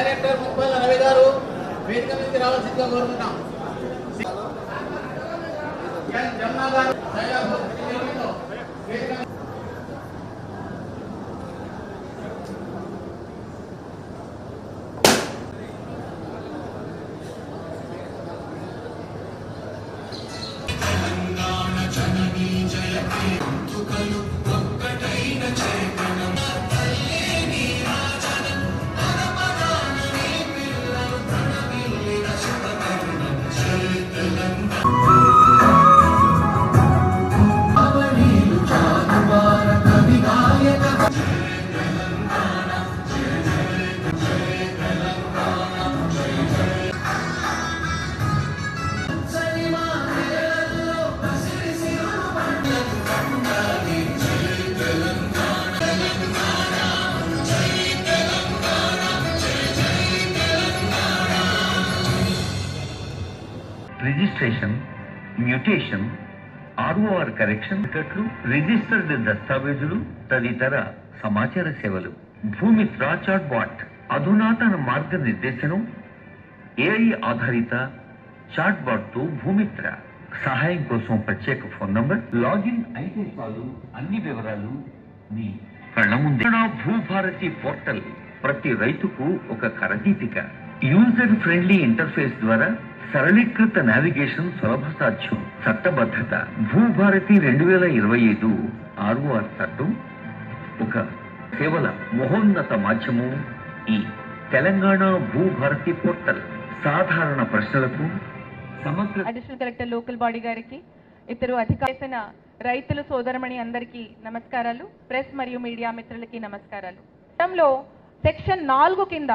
Director ముప్పై రవి గారు వేదిక నుంచి రావాల్సిందిగా కోరుకుంటాం ఎన్ Jamuna garu Commission ROR correction టికెట్లు రిజిస్టర్డ్ దస్తావేజులు తదితర సమాచార సేవలు. భూమిత్ర చాట్ బాట్ అధునాతన మార్గనిర్దేశనం ఏఐ ఆధారిత చాట్ బాట్తో భూమిత్ర. సహాయం కోసం ప్రత్యేక ఫోన్ నంబర్ లాగిన్ అయితే చాలు అన్ని వివరాలు మీ కళ్ళ ముందే. భూభారతి పోర్టల్ ప్రతి రైతుకు ఒక కరదీపిక. యూజర్ ఫ్రెండ్లీ ఇంటర్ఫేస్ ద్వారా సరళీకృత నావిగేషన్ సులభ సాధ్యం చట్టబద్ధత. భూభారతి రెండు వేల ఇరవై ఐదు. ఆర్ఓఆర్ చట్టం. ఒక కేవల మహోన్నత మాధ్యమం. ఈ తెలంగాణ భూభారతి పోర్టల్ సాధారణ ప్రశ్నలకు సమగ్ర అడిషనల్ కలెక్టర్ లోకల్ బాడీ గారికి ఇతరు అధికారులైన రైతులు సోదరమణి అందరికీ నమస్కారాలు. ప్రెస్ మరియు మీడియా మిత్రులకి నమస్కారాలు. చట్టంలో సెక్షన్ నాలుగు కింద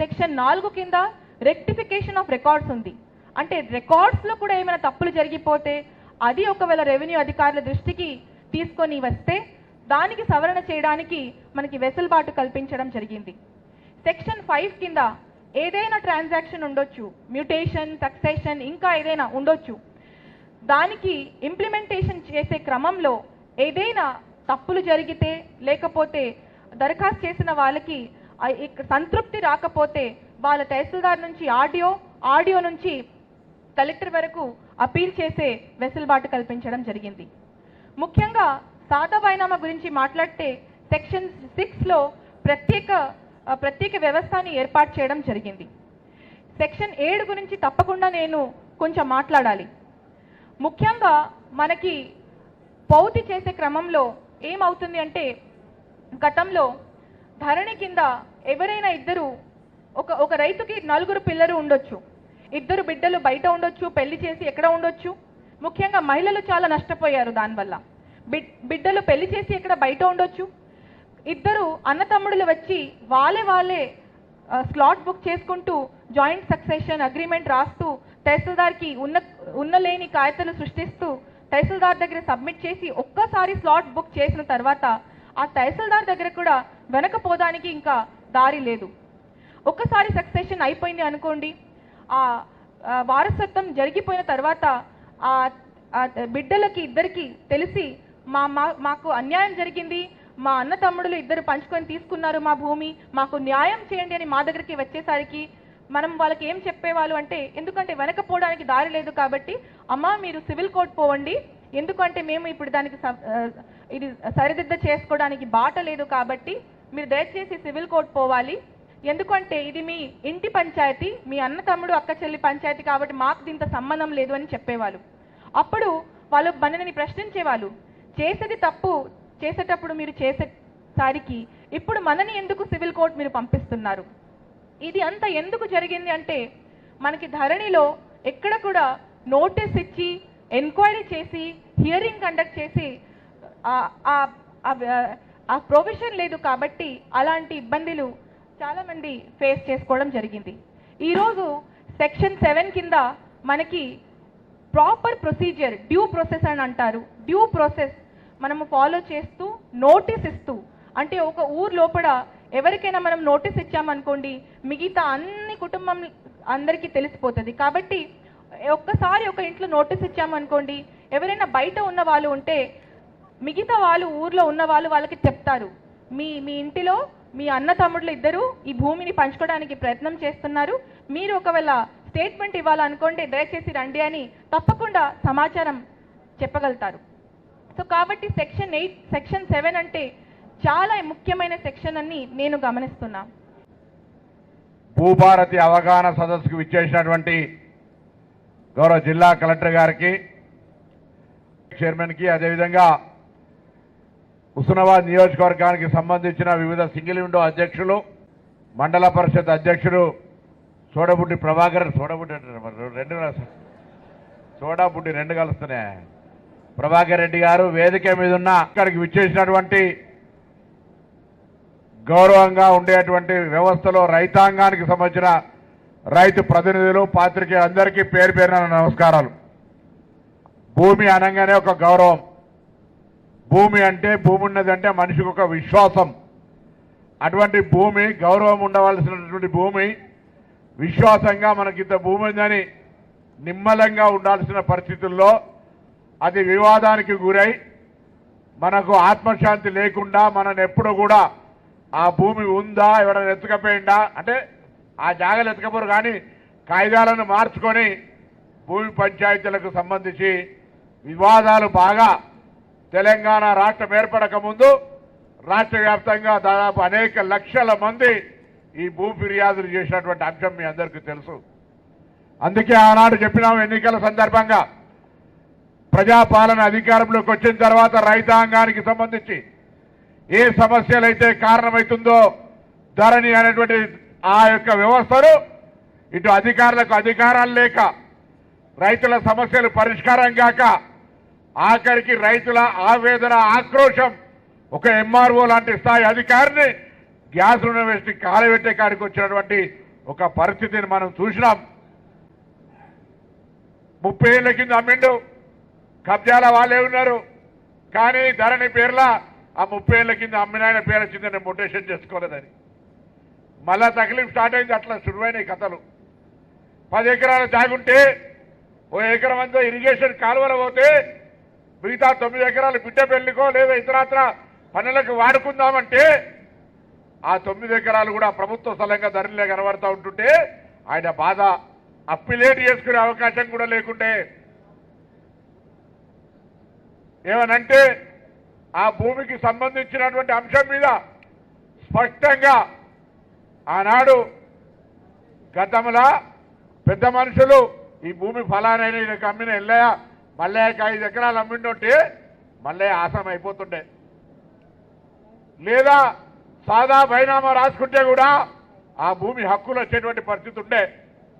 సెక్షన్ నాలుగు కింద రెక్టిఫికేషన్ ఆఫ్ రికార్డ్స్ ఉంది. అంటే రికార్డ్స్లో కూడా ఏమైనా తప్పులు జరిగిపోతే అది ఒకవేళ రెవెన్యూ అధికారుల దృష్టికి తీసుకొని వస్తే దానికి సవరణ చేయడానికి మనకి వెసులుబాటు కల్పించడం జరిగింది. సెక్షన్ ఫైవ్ కింద ఏదైనా ట్రాన్సాక్షన్ ఉండొచ్చు. మ్యూటేషన్ సక్సెషన్ ఇంకా ఏదైనా ఉండొచ్చు. దానికి ఇంప్లిమెంటేషన్ చేసే క్రమంలో ఏదైనా తప్పులు జరిగితే లేకపోతే దరఖాస్తు చేసిన వాళ్ళకి సంతృప్తి రాకపోతే వాళ్ళ తహసీల్దార్ నుంచి ఆడియో ఆడియో నుంచి కలెక్టర్ వరకు అపీల్ చేసే వెసులుబాటు కల్పించడం జరిగింది. ముఖ్యంగా సాదా బైనామా గురించి మాట్లాడితే సెక్షన్ సిక్స్లో ప్రత్యేక ప్రత్యేక వ్యవస్థని ఏర్పాటు చేయడం జరిగింది. సెక్షన్ ఏడు గురించి తప్పకుండా నేను కొంచెం మాట్లాడాలి. ముఖ్యంగా మనకి పౌతి చేసే క్రమంలో ఏమవుతుంది అంటే గతంలో ధరణి కింద ఎవరైనా ఇద్దరు ఒక ఒక రైతుకి నలుగురు పిల్లలు ఉండొచ్చు. ఇద్దరు బిడ్డలు బయట ఉండొచ్చు పెళ్ళి చేసి ఎక్కడ ఉండొచ్చు? ముఖ్యంగా మహిళలు చాలా నష్టపోయారు దానివల్ల. బిడ్ బిడ్డలు పెళ్ళి చేసి ఎక్కడ బయట ఉండొచ్చు? ఇద్దరు అన్నతమ్ముడులు వచ్చి వాళ్ళే వాళ్ళే స్లాట్ బుక్ చేసుకుంటూ జాయింట్ సక్సెషన్ అగ్రిమెంట్ రాస్తూ తహసీల్దార్కి ఉన్న ఉన్నలేని కాగితాలు సృష్టిస్తూ తహసీల్దార్ దగ్గర సబ్మిట్ చేసి ఒక్కసారి స్లాట్ బుక్ చేసిన తర్వాత ఆ తహసీల్దార్ దగ్గర కూడా వెనకపోదానికి ఇంకా దారి లేదు. ఒక్కసారి సక్సెషన్ అయిపోయింది అనుకోండి ఆ వారసత్వం జరిగిపోయిన తర్వాత ఆ బిడ్డలకి ఇద్దరికి తెలిసి మా మా- మాకు అన్యాయం జరిగింది. మా అన్న తమ్ముడులు ఇద్దరు పంచుకొని తీసుకున్నారు మా భూమి. మాకు న్యాయం చేయండి అని మా దగ్గరికి వచ్చేసరికి మనం వాళ్ళకి ఏం చెప్పేవాళ్ళు అంటే ఎందుకంటే వెనకపోవడానికి దారి లేదు కాబట్టి అమ్మా మీరు సివిల్ కోర్ట్ పోవండి. ఎందుకంటే మేము ఇప్పుడు దానికి ఇది సరిదిద్ద చేసుకోవడానికి బాట లేదు కాబట్టి మీరు దయచేసి సివిల్ కోర్ట్ పోవాలి. ఎందుకంటే ఇది మీ ఇంటి పంచాయతీ మీ అన్న తమ్ముడు అక్క చెల్లి పంచాయతీ కాబట్టి మాకు దీంతో సంబంధం లేదు అని చెప్పేవాళ్ళు. అప్పుడు వాళ్ళు మనని ప్రశ్నించేవాళ్ళు చేసేది తప్పు చేసేటప్పుడు మీరు చేసేసారికి ఇప్పుడు మనని ఎందుకు సివిల్ కోర్ట్ మీరు పంపిస్తున్నారు? ఇది అంతా ఎందుకు జరిగింది అంటే మనకి ధరణిలో ఎక్కడ కూడా నోటీస్ ఇచ్చి ఎంక్వైరీ చేసి హియరింగ్ కండక్ట్ చేసి ఆ- ఆ- ఆ ప్రొవిజన్ లేదు కాబట్టి అలాంటి ఇబ్బందులు చాలా మంది ఫేస్ చేసుకోవడం జరిగింది. ఈరోజు సెక్షన్ సెవెన్ కింద మనకి ప్రాపర్ ప్రొసీజర్ డ్యూ ప్రాసెస్ అని అంటారు. డ్యూ ప్రాసెస్ మనము ఫాలో చేస్తూ నోటీస్ ఇస్తూ అంటే ఒక ఊరు లోపల ఎవరికైనా మనం నోటీస్ ఇచ్చామనుకోండి మిగతా అన్ని కుటుంబం అందరికీ తెలిసిపోతుంది. కాబట్టి ఒక్కసారి ఒక ఇంట్లో నోటీస్ ఇచ్చామనుకోండి ఎవరైనా బయట ఉన్న వాళ్ళు ఉంటే మిగతా వాళ్ళు ఊర్లో ఉన్న వాళ్ళు వాళ్ళకి చెప్తారు. మీ మీ ఇంటిలో మీ అన్న తమ్ముళ్ళు ఇద్దరు ఈ భూమిని పంచుకోవడానికి ప్రయత్నం చేస్తున్నారు. మీరు ఒకవేళ స్టేట్మెంట్ ఇవ్వాలనుకోండి దయచేసి రండి అని తప్పకుండా సమాచారం చెప్పగలుగుతారు. సో కాబట్టి సెక్షన్ ఎయిట్ సెక్షన్ సెవెన్ అంటే చాలా ముఖ్యమైన సెక్షన్ అని నేను గమనిస్తున్నా. భూభారతి అవగాహన సదస్సుకు విచ్చేసినటువంటి గౌరవ జిల్లా కలెక్టర్ గారికి చైర్మన్కి అదేవిధంగా హుస్నాబాద్ నియోజకవర్గానికి సంబంధించిన వివిధ సింగిల్ విండో అధ్యక్షులు మండల పరిషత్ అధ్యక్షుడు సోడబుడ్డి ప్రభాకర్ సోడబుడ్డి అంటారు రెండు కలుస్తాయి. సోడాబుడ్డి రెండు కలుస్తున్నాయి. ప్రభాకర్ రెడ్డి గారు వేదిక మీద ఉన్న అక్కడికి విచ్చేసినటువంటి గౌరవంగా ఉండేటువంటి వ్యవస్థలో రైతాంగానికి సంబంధించిన రైతు ప్రతినిధులు పాత్రికేయులు అందరికీ పేరు పేరున నమస్కారాలు. భూమి అనగానే ఒక గౌరవం. భూమి అంటే భూమి ఉన్నదంటే మనిషికి ఒక విశ్వాసం. అటువంటి భూమి గౌరవం ఉండవలసినటువంటి భూమి విశ్వాసంగా మనకింత భూమి ఉందని నిమ్మలంగా ఉండాల్సిన పరిస్థితుల్లో అది వివాదానికి గురై మనకు ఆత్మశాంతి లేకుండా మనని ఎప్పుడు కూడా ఆ భూమి ఉందా ఎవరైనా ఎత్తుకపోయిందా అంటే ఆ జాగలు ఎత్తుకపోరు కానీ కాయిదాలను మార్చుకొని భూమి పంచాయతీలకు సంబంధించి వివాదాలు బాగా తెలంగాణ రాష్ట్రం ఏర్పడక ముందు రాష్ట్ర వ్యాప్తంగా దాదాపు అనేక లక్షల మంది ఈ భూ ఫిర్యాదులు చేసినటువంటి అంశం మీ అందరికీ తెలుసు. అందుకే ఆనాడు చెప్పినాం ఎన్నికల సందర్భంగా ప్రజాపాలన అధికారంలోకి వచ్చిన తర్వాత రైతాంగానికి సంబంధించి ఏ సమస్యలైతే కారణమవుతుందో ధరణి అనేటువంటి ఆ యొక్క వ్యవస్థను ఇటు అధికారులకు అధికారాలు లేక రైతుల సమస్యలు పరిష్కారం కాక ఆఖరికి రైతుల ఆవేదన ఆక్రోశం ఒక ఎంఆర్ఓ లాంటి స్థాయి అధికారిని గ్యాస్ యూనివర్సిటీ కాలబెట్టే కాడికి వచ్చినటువంటి ఒక పరిస్థితిని మనం చూసినాం. ముప్పై ఏళ్ళ కింద అమ్మిండు. కబ్జాల వాళ్ళే ఉన్నారు. కానీ ధరణి పేర్ల ఆ ముప్పై ఏళ్ళ కింద అమ్మినాయన పేరు వచ్చిందని మొటేషన్ చేసుకోలేదని. మళ్ళా తకలీఫ్ స్టార్ట్ అయింది అట్లా శురువైన కథలు. పది ఎకరాల జాగుంటే ఓ ఎకరం అంతా ఇరిగేషన్ కాలువలు పోతే మిగతా తొమ్మిది ఎకరాలు బిడ్డ పెళ్ళికో లేదా ఇతరాత్ర పనులకు వాడుకుందామంటే ఆ తొమ్మిది ఎకరాలు కూడా ప్రభుత్వ స్థలంగా ధరలే కనబడతా ఉంటుంటే ఆయన బాధ అప్పిలేట్ చేసుకునే అవకాశం కూడా లేకుంటే ఏమనంటే ఆ భూమికి సంబంధించినటువంటి అంశం మీద స్పష్టంగా ఆనాడు గతంలో పెద్ద మనుషులు ఈ భూమి ఫలానైన కమ్మిన అమ్మిన మల్లయ్యకి ఐదు ఎకరాలు అమ్మిండుంటే మల్లయ్య ఆసం అయిపోతుండే. లేదా సాదా బైనామా రాసుకుంటే కూడా ఆ భూమి హక్కులు వచ్చేటువంటి పరిస్థితి ఉండే.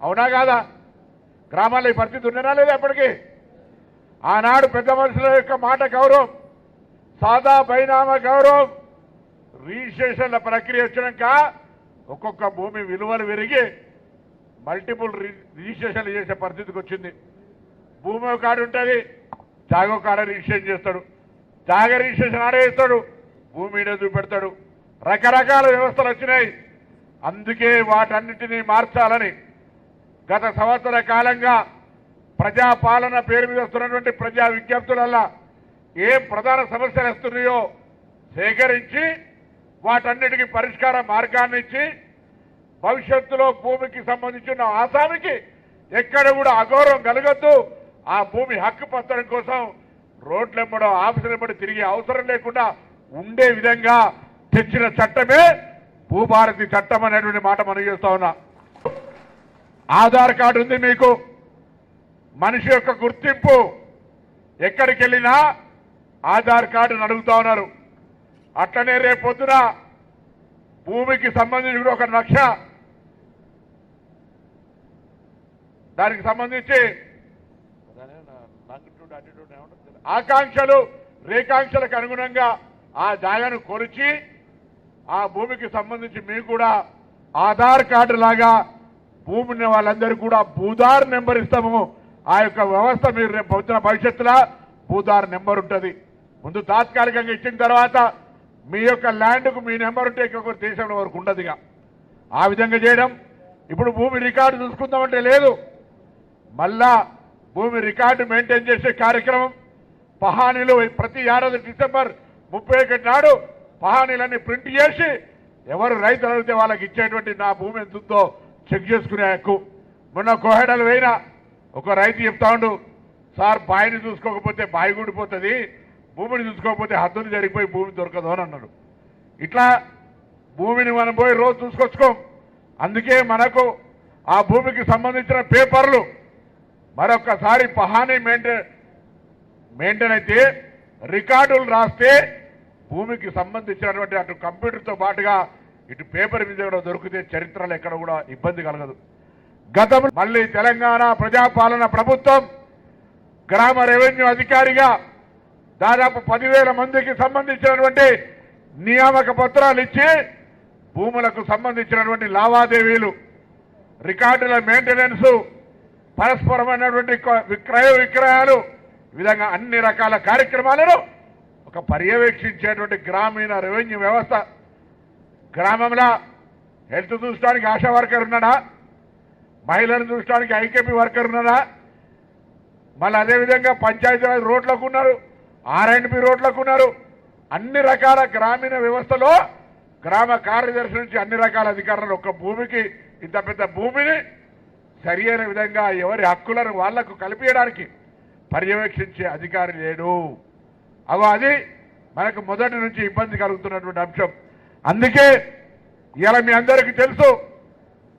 అవునా కాదా? గ్రామాల్లో ఈ పరిస్థితి ఉండేనా లేదా ఎప్పటికీ ఆనాడు పెద్ద మనుషుల యొక్క మాట గౌరవం సాదా బైనామా గౌరవం రిజిస్ట్రేషన్ల ప్రక్రియ వచ్చినాక ఒక్కొక్క భూమి విలువలు పెరిగి మల్టిపుల్ రి- రిజిస్ట్రేషన్లు చేసే పరిస్థితికి వచ్చింది. భూమి ఒక కాడ ఉంటుంది జాగ ఒక కాడ రిజిస్ట్రేషన్ చేస్తాడు. జాగ రిజిస్ట్రేషన్ ఆరేస్తాడు భూమి చూపెడతాడు. రకరకాల వ్యవస్థలు వచ్చినాయి. అందుకే వాటన్నిటినీ మార్చాలని గత సంవత్సర కాలంగా ప్రజాపాలన పేరు మీద వస్తున్నటువంటి ప్రజా విజ్ఞప్తులల్లా ఏం ప్రధాన సమస్యలు వస్తున్నాయో సేకరించి వాటన్నిటికీ పరిష్కార మార్గాన్ని ఇచ్చి భవిష్యత్తులో భూమికి సంబంధించిన ఆసామికి ఎక్కడ కూడా అగౌరవం కలగద్దు. ఆ భూమి హక్కు పత్రం కోసం ఆఫీసులు ఆఫీసులెంబడి తిరిగే అవసరం లేకుండా ఉండే విధంగా తెచ్చిన చట్టమే భూభారతి చట్టం అనేటువంటి మాట మనం చేస్తా ఉన్నా. ఆధార్ కార్డు ఉంది మీకు. మనిషి యొక్క గుర్తింపు ఎక్కడికి వెళ్ళినా ఆధార్ కార్డును అడుగుతా ఉన్నారు. అట్లనే రేపొద్దున భూమికి సంబంధించి కూడా ఒక నక్ష దానికి సంబంధించి ఆకాంక్షలు రేకాంక్షలకు అనుగుణంగా ఆ జాగాను కొలిచి ఆ భూమికి సంబంధించి మీకు కూడా ఆధార్ కార్డు లాగా భూమిని వాళ్ళందరూ కూడా భూదార్ నెంబర్ ఇస్తాము. ఆ యొక్క వ్యవస్థ మీరు రేపు పొద్దున భవిష్యత్తులో భూదార్ నెంబర్ ఉంటుంది. ముందు తాత్కాలికంగా ఇచ్చిన తర్వాత మీ యొక్క ల్యాండ్కు మీ నెంబర్ ఉంటే ఇంకొక దేశంలో వరకు ఉండదు ఇక. ఆ విధంగా చేయడం. ఇప్పుడు భూమి రికార్డు చూసుకుందామంటే లేదు. మళ్ళా భూమి రికార్డు మెయింటైన్ చేసే కార్యక్రమం పహానీలు ప్రతి ఏడాది డిసెంబర్ ముప్పై ఒకటి నాడు పహానీలన్నీ ప్రింట్ చేసి ఎవరు రైతులు అడిగితే వాళ్ళకి ఇచ్చేటువంటి నా భూమి ఎంత ఉందో చెక్ చేసుకునే హక్కు. మొన్న కోహెడలు వేయిన ఒక రైతు చెప్తా ఉండు సార్ బాయిని చూసుకోకపోతే బాయి కూడిపోతుంది భూమిని చూసుకోకపోతే హద్దుని జరిగిపోయి భూమి దొరకదు అని అన్నాడు. ఇట్లా భూమిని మనం పోయి రోజు చూసుకొచ్చుకోం. అందుకే మనకు ఆ భూమికి సంబంధించిన పేపర్లు మరొకసారి పహానీ మెయింటైన్ మెయింటైన్ అయితే రికార్డులు రాస్తే భూమికి సంబంధించినటువంటి అటు కంప్యూటర్తో పాటుగా ఇటు పేపర్ మీద కూడా దొరికితే చరిత్రలు ఎక్కడ కూడా ఇబ్బంది కలగదు. గతం మళ్ళీ తెలంగాణ ప్రజాపాలన ప్రభుత్వం గ్రామ రెవెన్యూ అధికారిగా దాదాపు పదివేల మందికి సంబంధించినటువంటి నియామక పత్రాలు ఇచ్చి భూములకు సంబంధించినటువంటి లావాదేవీలు రికార్డుల మెయింటెనెన్స్ పరస్పరమైనటువంటి విక్రయ విక్రయాలు ఈ విధంగా అన్ని రకాల కార్యక్రమాలను ఒక పర్యవేక్షించేటువంటి గ్రామీణ రెవెన్యూ వ్యవస్థ. గ్రామంలో హెల్త్ చూసడానికి ఆశా వర్కర్ ఉన్నాడా? మహిళలను చూసడానికి ఐకేపీ వర్కర్ ఉన్నాడా? మళ్ళీ అదేవిధంగా పంచాయతీరాజ్ రోడ్లకు ఉన్నారు ఆర్ అండ్ బి రోడ్లకు ఉన్నారు. అన్ని రకాల గ్రామీణ వ్యవస్థలో గ్రామ కార్యదర్శి నుంచి అన్ని రకాల అధికారులు ఒక భూమికి ఇంత పెద్ద భూమిని సరి అయిన విధంగా ఎవరి హక్కులను వాళ్ళకు కల్పించడానికి పర్యవేక్షించే అధికారి లేడు. అగో అది మనకు మొదటి నుంచి ఇబ్బంది కలుగుతున్నటువంటి అంశం. అందుకే ఇలా మీ అందరికీ తెలుసు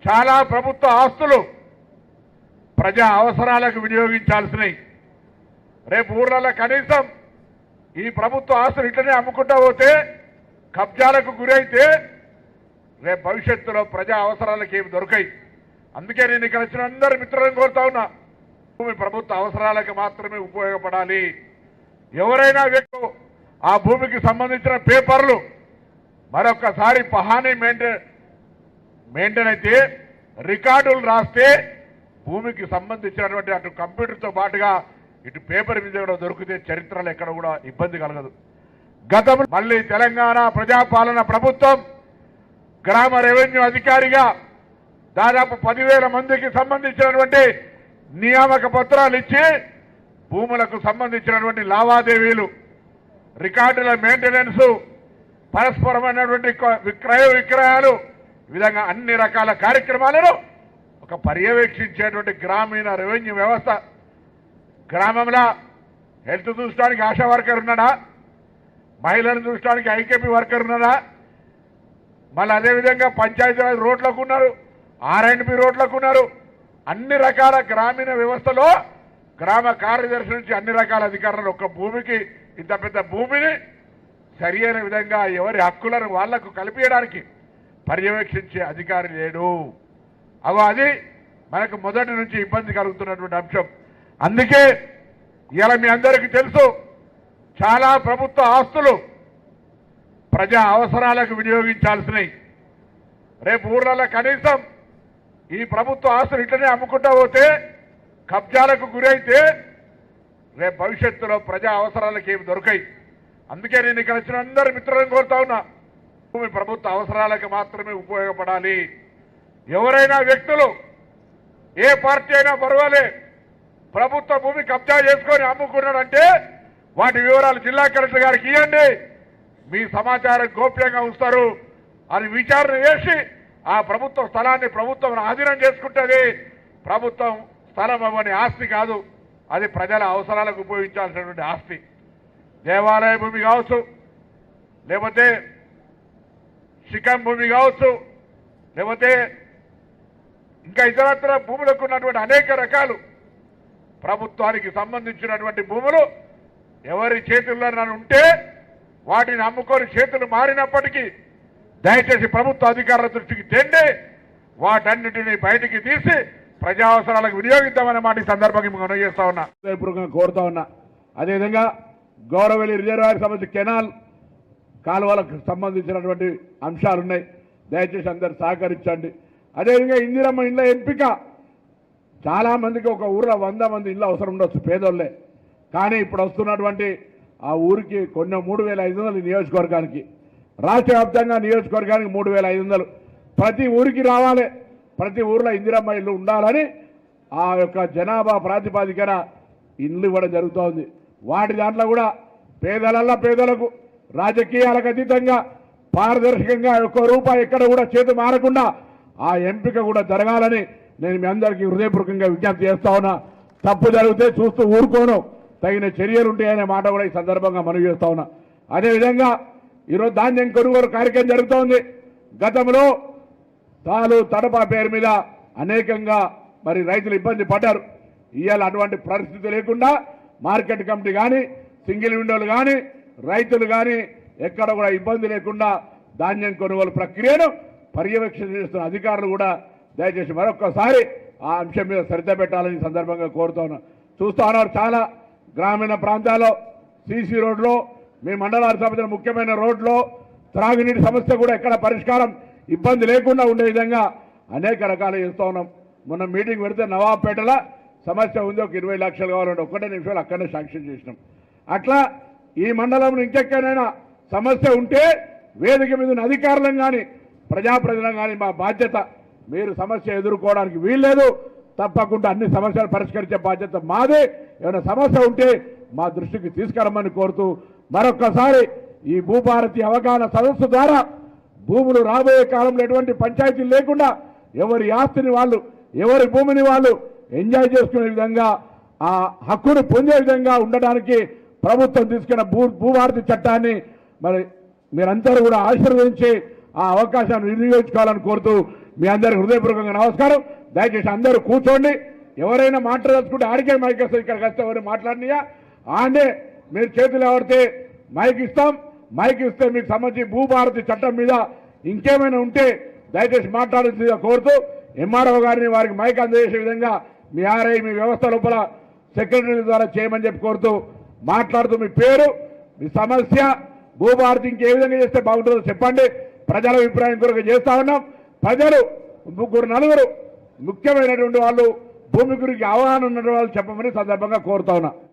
చాలా ప్రభుత్వ ఆస్తులు ప్రజా అవసరాలకు వినియోగించాల్సినవి రేపు ఊర్లలో కనీసం ఈ ప్రభుత్వ ఆస్తులు ఇట్లనే అమ్ముకుంటా పోతే కబ్జాలకు గురైతే రేపు భవిష్యత్తులో ప్రజా అవసరాలకు ఏమి దొరకాయి. అందుకే నేను ఇక్కడ వచ్చిన అందరి మిత్రులను కోరుతా ఉన్నా. భూమి ప్రభుత్వ అవసరాలకు మాత్రమే ఉపయోగపడాలి. ఎవరైనా వ్యక్తి ఆ భూమికి సంబంధించిన పేపర్లు మరొకసారి పహానీ మెయింటైన్ మెయింటైన్ అయితే రికార్డులు రాస్తే భూమికి సంబంధించినటువంటి అటు కంప్యూటర్తో పాటుగా ఇటు పేపర్ మీద కూడా దొరికితే చరిత్రలు ఎక్కడ కూడా ఇబ్బంది కలగదు. గతం మళ్ళీ తెలంగాణ ప్రజాపాలన ప్రభుత్వం గ్రామ రెవెన్యూ అధికారిగా దాదాపు పదివేల మందికి సంబంధించినటువంటి నియామక పత్రాలు ఇచ్చి భూములకు సంబంధించినటువంటి లావాదేవీలు రికార్డుల మెయింటెనెన్స్ పరస్పరమైనటువంటి విక్రయ విక్రయాలు విధంగా అన్ని రకాల కార్యక్రమాలను ఒక పర్యవేక్షించేటువంటి గ్రామీణ రెవెన్యూ వ్యవస్థ. గ్రామంలో హెల్త్ చూసడానికి ఆశా వర్కర్ ఉన్నాడా? మహిళలను చూసడానికి ఐకేపీ వర్కర్ ఉన్నాడా? మళ్ళీ అదేవిధంగా పంచాయతీరాజ్ రోడ్లకు ఉన్నారు. ఆర్ అండ్ బి రోడ్లకు ఉన్నారు. అన్ని రకాల గ్రామీణ వ్యవస్థలో గ్రామ కార్యదర్శి నుంచి అన్ని రకాల అధికారులు ఒక్క భూమికి ఇంత పెద్ద భూమిని సరి అయిన విధంగా ఎవరి హక్కులను వాళ్ళకు కల్పించడానికి పర్యవేక్షించే అధికారి లేడు. అగో అది మనకు మొదటి నుంచి ఇబ్బంది కలుగుతున్నటువంటి అంశం. అందుకే ఇలా మీ అందరికీ తెలుసు చాలా ప్రభుత్వ ఆస్తులు ప్రజా అవసరాలకు వినియోగించాల్సినవి. రేపు ఊర్లలో కనీసం ఈ ప్రభుత్వ ఆస్తులు ఇట్లనే అమ్ముకుంటా పోతే కబ్జాలకు గురైతే రేపు భవిష్యత్తులో ప్రజా అవసరాలకు ఏమి దొరకాయి. అందుకే నేను ఇక్కడ వచ్చిన అందరి మిత్రులను కోరుతా ఉన్నా భూమి ప్రభుత్వ అవసరాలకు మాత్రమే ఉపయోగపడాలి. ఎవరైనా వ్యక్తులు ఏ పార్టీ అయినా పర్వాలే ప్రభుత్వ భూమి కబ్జా చేసుకొని అమ్ముకున్నాడంటే వాటి వివరాలు జిల్లా కలెక్టర్ గారికి ఇవ్వండి మీ సమాచారం గోప్యంగా ఉంచుతారు అది విచారణ చేసి ఆ ప్రభుత్వ స్థలాన్ని ప్రభుత్వం ఆధీనం చేసుకుంటుంది. ప్రభుత్వం స్థలం అవ్వని ఆస్తి కాదు. అది ప్రజల అవసరాలకు ఉపయోగించాల్సినటువంటి ఆస్తి. దేవాలయ భూమి కావచ్చు లేకపోతే శిఖం భూమి కావచ్చు లేకపోతే ఇంకా ఇతరత్ర భూములకు ఉన్నటువంటి అనేక రకాలు ప్రభుత్వానికి సంబంధించినటువంటి భూములు ఎవరి చేతుల్లో ఉంటే వాటిని అమ్ముకొని చేతులు మారినప్పటికీ దయచేసి ప్రభుత్వ అధికారుల దృష్టికి తెండి వాటన్నిటిని బయటికి తీసి ప్రజా అవసరాలకు వినియోగిద్దామనే మాట ఈ సందర్భంగా మనం చేస్తా ఉన్నా. హృదయపూర్వకంగా కోరుతా ఉన్నా. అదేవిధంగా గౌరవల్లి రిజర్వాయర్ సంబంధించి కెనాల్ కాలువలకు సంబంధించినటువంటి అంశాలు ఉన్నాయి దయచేసి అందరు సహకరించండి. అదేవిధంగా ఇందిరమ్మ ఇండ్ల ఎంపిక. చాలా మందికి ఒక ఊర్లో వంద మంది ఇళ్ళు అవసరం ఉండొచ్చు పేదోళ్ళే. కానీ ఇప్పుడు వస్తున్నటువంటి ఆ ఊరికి కొన్ని మూడు వేల ఐదు వందల నియోజకవర్గానికి. రాష్ట్ర వ్యాప్తంగా నియోజకవర్గానికి మూడు వేల ఐదు వందలు. ప్రతి ఊరికి రావాలి. ప్రతి ఊర్లో ఇందిరమ్మ ఇల్లు ఉండాలని ఆ యొక్క జనాభా ప్రాతిపాదికన ఇల్లు ఇవ్వడం జరుగుతోంది. వాటి దాంట్లో కూడా పేదలల్లా పేదలకు రాజకీయాలకు అతీతంగా పారదర్శకంగా ఒక్క రూపాయి ఎక్కడ కూడా చేతి మారకుండా ఆ ఎంపిక కూడా జరగాలని నేను మీ అందరికీ హృదయపూర్వకంగా విజ్ఞప్తి చేస్తా ఉన్నా. తప్పు జరిగితే చూస్తూ ఊరుకోను. తగిన చర్యలు ఉంటాయనే మాట కూడా ఈ సందర్భంగా మనవి చేస్తా ఉన్నా. అదేవిధంగా ఈరోజు ధాన్యం కొనుగోలు కార్యక్రమం జరుగుతోంది. గతంలో తాలు తడప పేరు మీద అనేకంగా మరి రైతులు ఇబ్బంది పడ్డారు. ఇవాళ అటువంటి పరిస్థితి లేకుండా మార్కెట్ కమిటీ కానీ సింగిల్ విండోలు కానీ రైతులు కానీ ఎక్కడ కూడా ఇబ్బంది లేకుండా ధాన్యం కొనుగోలు ప్రక్రియను పర్యవేక్షణ చేస్తున్న అధికారులు కూడా దయచేసి మరొక్కసారి ఆ అంశం మీద శ్రద్ధ పెట్టాలని సందర్భంగా కోరుతా ఉన్నా చూస్తా ఉన్నారు చాలా గ్రామీణ ప్రాంతాల్లో సీసీ రోడ్లో మీ మండలానికి సంబంధించిన ముఖ్యమైన రోడ్లో త్రాగునీటి సమస్య కూడా ఎక్కడ పరిష్కారం ఇబ్బంది లేకుండా ఉండే విధంగా అనేక రకాలు చేస్తూ ఉన్నాం. మొన్న మీటింగ్ పెడితే నవాబ్పేటలో సమస్య ఉంది ఒక ఇరవై లక్షలు కావాలంటే ఒక్కటే నిమిషాలు అక్కడనే శాంక్షన్ చేసినాం. అట్లా ఈ మండలంలో ఇంకెక్కడైనా సమస్య ఉంటే వేదిక మీద ఉన్న అధికారులను కానీ ప్రజాప్రతినిధులను కానీ మా బాధ్యత. మీరు సమస్య ఎదుర్కోవడానికి వీల్లేదు. తప్పకుండా అన్ని సమస్యలు పరిష్కరించే బాధ్యత మాదే. ఏమైనా సమస్య ఉంటే మా దృష్టికి తీసుకురమ్మని కోరుతూ మరొక్కసారి ఈ భూభారతి అవగాహన సదస్సు ద్వారా భూములు రాబోయే కాలంలో ఎటువంటి పంచాయతీలు లేకుండా ఎవరి ఆస్తిని వాళ్ళు ఎవరి భూమిని వాళ్ళు ఎంజాయ్ చేసుకునే విధంగా ఆ హక్కును పొందే విధంగా ఉండడానికి ప్రభుత్వం తీసుకున్న భూ భూభారతి చట్టాన్ని మరి మీరందరూ కూడా ఆశీర్వదించి ఆ అవకాశాన్ని వినియోగించుకోవాలని కోరుతూ మీ అందరికి హృదయపూర్వకంగా నమస్కారం. దయచేసి అందరూ కూర్చోండి. ఎవరైనా మాట్లాడదలుచుకుంటే ఆడికే మైక్ ఇక్కడికి వస్తే ఎవరు మాట్లాడినయా? ఆనే మీరు చేతులు ఎవరితే మైక్ ఇస్తాం. మైక్ ఇస్తే మీకు సంబంధించి భూభారతి చట్టం మీద ఇంకేమైనా ఉంటే దయచేసి మాట్లాడాల్సిందిగా కోరుతూ ఎంఆర్ఓ గారిని వారికి మైక్ అందజేసే విధంగా మీ ఆర్ఐ మీ వ్యవస్థ లోపల సెక్రటరీ ద్వారా చేయమని చెప్పి కోరుతూ మాట్లాడుతూ మీ పేరు మీ సమస్య భూభారతి ఇంకే విధంగా చేస్తే బాగుంటుందో చెప్పండి. ప్రజల అభిప్రాయం కొరకు చేస్తా ఉన్నాం. ప్రజలు ముగ్గురు నలుగురు ముఖ్యమైనటువంటి వాళ్ళు భూమి గురించి అవగాహన ఉన్న వాళ్ళు చెప్పమని సందర్భంగా కోరుతా ఉన్నా.